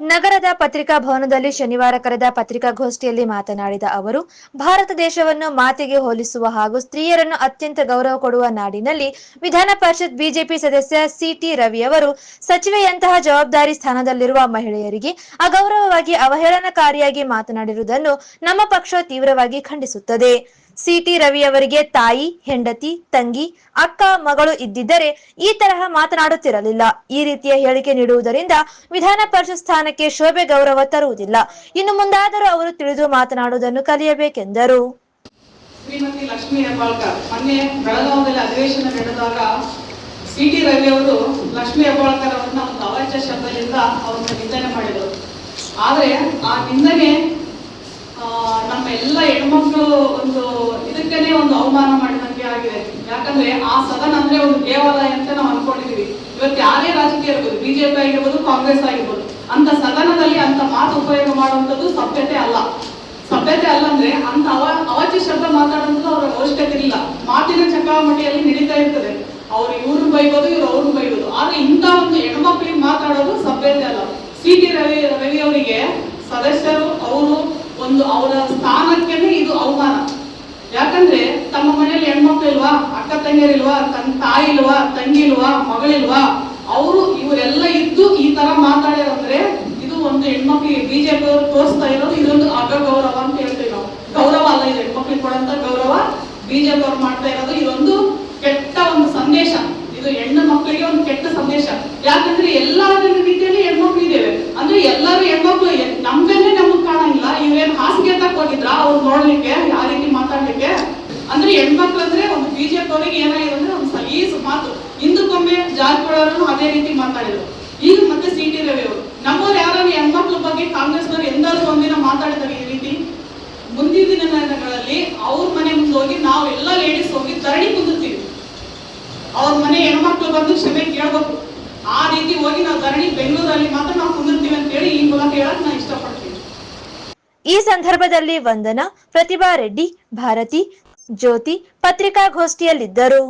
ನಗರದ ಪತ್ರಿಕಾ ಭವನದಲ್ಲಿ ಶನಿವಾರ ಕರೆದ ಪತ್ರಿಕಾಗೋಷ್ಠಿಯಲ್ಲಿ ಮಾತನಾಡಿದ ಅವರು, ಭಾರತ ದೇಶವನ್ನು ಮಾತಿಗೆ ಹೋಲಿಸುವ ಹಾಗೂ ಸ್ತ್ರೀಯರನ್ನು ಅತ್ಯಂತ ಗೌರವ ಕೊಡುವ ನಾಡಿನಲ್ಲಿ ವಿಧಾನ ಪರಿಷತ್ ಬಿಜೆಪಿ ಸದಸ್ಯ ಸಿಟಿ ರವಿ ಅವರು, ಸಚಿವೆಯಂತಹ ಜವಾಬ್ದಾರಿ ಸ್ಥಾನದಲ್ಲಿರುವ ಮಹಿಳೆಯರಿಗೆ ಅಗೌರವವಾಗಿ ಅವಹೇಳನಕಾರಿಯಾಗಿ ಮಾತನಾಡಿರುವುದನ್ನು ನಮ್ಮ ಪಕ್ಷ ತೀವ್ರವಾಗಿ ಖಂಡಿಸುತ್ತದೆ. ಸಿಟಿ ರವಿಯವರಿಗೆ ತಾಯಿ, ಹೆಂಡತಿ, ತಂಗಿ, ಅಕ್ಕ, ಮಗಳು ಇದ್ದಿದ್ದರೆ ಈ ತರಹ ಮಾತನಾಡುತ್ತಿರಲಿಲ್ಲ. ಈ ರೀತಿಯ ಹೇಳಿಕೆ ನೀಡುವುದರಿಂದ ವಿಧಾನ ಪರಿಷತ್ ಸ್ಥಾನಕ್ಕೆ ಶೋಭೆ ಗೌರವ ತರುವುದಿಲ್ಲ. ಇನ್ನು ಮುಂದಾದರೂ ಅವರು ತಿಳಿದು ಮಾತನಾಡುವುದನ್ನು ಕಲಿಯಬೇಕೆಂದರು. ಶ್ರೀಮತಿ ಲಕ್ಷ್ಮೀ ಹೆಬ್ಬಾಳ್ಕರ್, ಮೊನ್ನೆ ಬೆಳಗಾವದಲ್ಲಿ ಅಧಿವೇಶನ ನಡೆದಾಗ ಸಿ ಟಿ ರವಿ ಅವರು ಲಕ್ಷ್ಮೀ ಹೆಬ್ಬಾಳ್ಕರ್ ಅವರನ್ನ ಒಂದು ಅವಾಚ್ಯ ಶಬ್ದದಿಂದ ಅವರನ್ನ ನಿಂದನೆ ಮಾಡಿದರು. ಆದರೆ ಆ ನಿಂದನೆ ನಮ್ಮ ಎಲ್ಲ ಹೆಣ್ಮಕ್ಳು ಒಂದು ಇದಕ್ಕೇನೆ ಒಂದು ಅವಮಾನ ಮಾಡಿದಂಗೆ ಆಗಿದೆ. ಯಾಕಂದ್ರೆ ಆ ಸದನ ಅಂದ್ರೆ ಒಂದು ದೇವಾಲಯ ಅಂತ ನಾವು ಅನ್ಕೊಂಡಿದೀವಿ. ಇವತ್ತು ಯಾರೇ ರಾಜಕೀಯ ಇರ್ಬೋದು ಬಿಜೆಪಿ ಆಗಿರ್ಬೋದು, ಕಾಂಗ್ರೆಸ್ ಆಗಿರ್ಬೋದು ಅಂತ ಸದನದಲ್ಲಿ ಅಂತ ಮಾತು ಉಪಯೋಗ ಮಾಡುವಂಥದ್ದು ಸಭ್ಯತೆ ಅಲ್ಲ. ಸಭ್ಯತೆ ಅಲ್ಲ ಅಂದ್ರೆ ಅಂತ ಅವ, ಅವಾಚ್ಯ ಶಬ್ದ ಮಾತಾಡುವಂಥದ್ದು ಅವರ ಅವಶ್ಯಕತೆ ಇಲ್ಲ. ಮಾತಿನ ಚಕಾಮಟಿಯಲ್ಲಿ ನಡೀತಾ ಇರ್ತದೆ. ಅವ್ರು ಇವ್ರು ಬೈಬೋದು, ಇವ್ರು ಅವ್ರು ಬೈಬೋದು. ಆದ್ರೆ ಇಂಥ ಒಂದು ಹೆಣ್ಮಕ್ಳಿಗೆ ಮಾತಾಡೋದು ಸಭ್ಯತೆ ಅಲ್ಲ. ಸಿ ಟಿ ರವಿ ರವಿ ಅವರಿಗೆ ಸದಸ್ಯರು, ಅವರು ಒಂದು ಅವರ ಸ್ಥಾನಕ್ಕೇನೆ ಇದು ಅವಮಾನ. ಯಾಕಂದ್ರೆ ತಮ್ಮ ಮನೆಯಲ್ಲಿ ಹೆಣ್ಮಕ್ಳು ಇಲ್ವಾ? ಅಕ್ಕ ತಂಗಿಯರಿಲ್ವಾ ತನ್ನ ತಾಯಿ ಇಲ್ವಾ? ತಂಗಿ ಇಲ್ವಾ? ಮಗಳಿಲ್ವಾ ಅವರು ಇವರೆಲ್ಲ ಇದ್ದು ಈ ತರ ಮಾತಾಡಿರಂದ್ರೆ ಇದು ಒಂದು ಹೆಣ್ಮಕ್ಳಿಗೆ ಬಿಜೆಪಿ ಅವರು ತೋರಿಸ್ತಾ ಇರೋದು ಇದೊಂದು ಅಗ ಗೌರವ ಅಂತ ಹೇಳ್ತೀವಿ ನಾವು. ಗೌರವ ಅಲ್ಲ ಇದು ಹೆಣ್ಮಕ್ಳಿಗೆ ಕೊಡಂತ ಗೌರವ. ಬಿಜೆಪಿ ಅವ್ರು ಮಾಡ್ತಾ ಇರೋದು ಇದೊಂದು ಕೆಟ್ಟ ಒಂದು ಸಂದೇಶ. ಇದು ಹೆಣ್ಣು ಮಕ್ಕಳಿಗೆ ಒಂದು ಕೆಟ್ಟ ಸಂದೇಶ. ಯಾಕಂದ್ರೆ ಎಲ್ಲರ ರೀತಿಯಲ್ಲಿ ಹೆಣ್ಮಕ್ಳು ಇದ್ದೇವೆ. ಅಂದ್ರೆ ಎಲ್ಲರೂ ಹೆಣ್ಮಕ್ಳು. ನಮಗ್ ಕಾಣಂಗಿಲ್ಲ ಇವ್ರೇನ್ ಹಾಸಿಗೆ ಅಂತ ಹೋಗಿದ್ರ ಅವ್ರು ನೋಡ್ಲಿಕ್ಕೆ ಯಾವ ರೀತಿ ಮಾತಾಡ್ಲಿಕ್ಕೆ? ಅಂದ್ರೆ ಹೆಣ್ಮಕ್ಳು ಅಂದ್ರೆ ಒಂದು ಬಿಜೆಪಿ ಅವರಿಗೆ ಏನಾಗಿದೆ ಅಂದ್ರೆ ಒಂದು ಸಲೀಸ್ ಮಾತು. ಹಿಂದಕ್ಕೊಮ್ಮೆ ಜಾರಕಿಹೊಳಿ ಅದೇ ರೀತಿ ಮಾತಾಡಿದ್ರು. ಈಗ ಮತ್ತೆ ಸಿ ಟಿ ರವಿ ಅವರು. ನಮ್ಮವ್ರು ಯಾರಾದ್ರು ಹೆಣ್ಮಕ್ಳ ಬಗ್ಗೆ ಕಾಂಗ್ರೆಸ್ನವ್ರು ಎಂದಾದ್ರೂ ಒಂದಿನ ಮಾತಾಡಿದ್ದಾರೆ ಈ ರೀತಿ. ಮುಂದಿನ ದಿನಗಳಲ್ಲಿ ಅವ್ರ ಮನೆ ಮುಂದೆ ಹೋಗಿ ನಾವು ಎಲ್ಲ ಲೇಡೀಸ್ ಹೋಗಿ ತರಣಿ ಕುಂದಿರ್ತೀವಿ. ಅವ್ರ ಮನೆ ಹೆಣ್ಮಕ್ಳು ಬಂದು ಕ್ಷಮೆ ಕೇಳ್ಬೇಕು. ಆ ರೀತಿ ಹೋಗಿ ನಾವು ಧರಣಿ ಬೆಂಗಳೂರಲ್ಲಿ ಮಾತ್ರ ನಾವು ಕುಂದಿರ್ತೀವಿ ಅಂತ ಹೇಳಿ ಈ ಮೂಲಕ ಹೇಳಕ್ ನಾನು ಇಷ್ಟಪಡ್ತೀನಿ ಈ ಸಂದರ್ಭದಲ್ಲಿ ವಂದನಾ ಪ್ರತಿಭಾ ರೆಡ್ಡಿ ಭಾರತಿ ಜ್ಯೋತಿ ಪತ್ರಿಕಾಗೋಷ್ಠಿಯಲ್ಲಿದ್ದರು.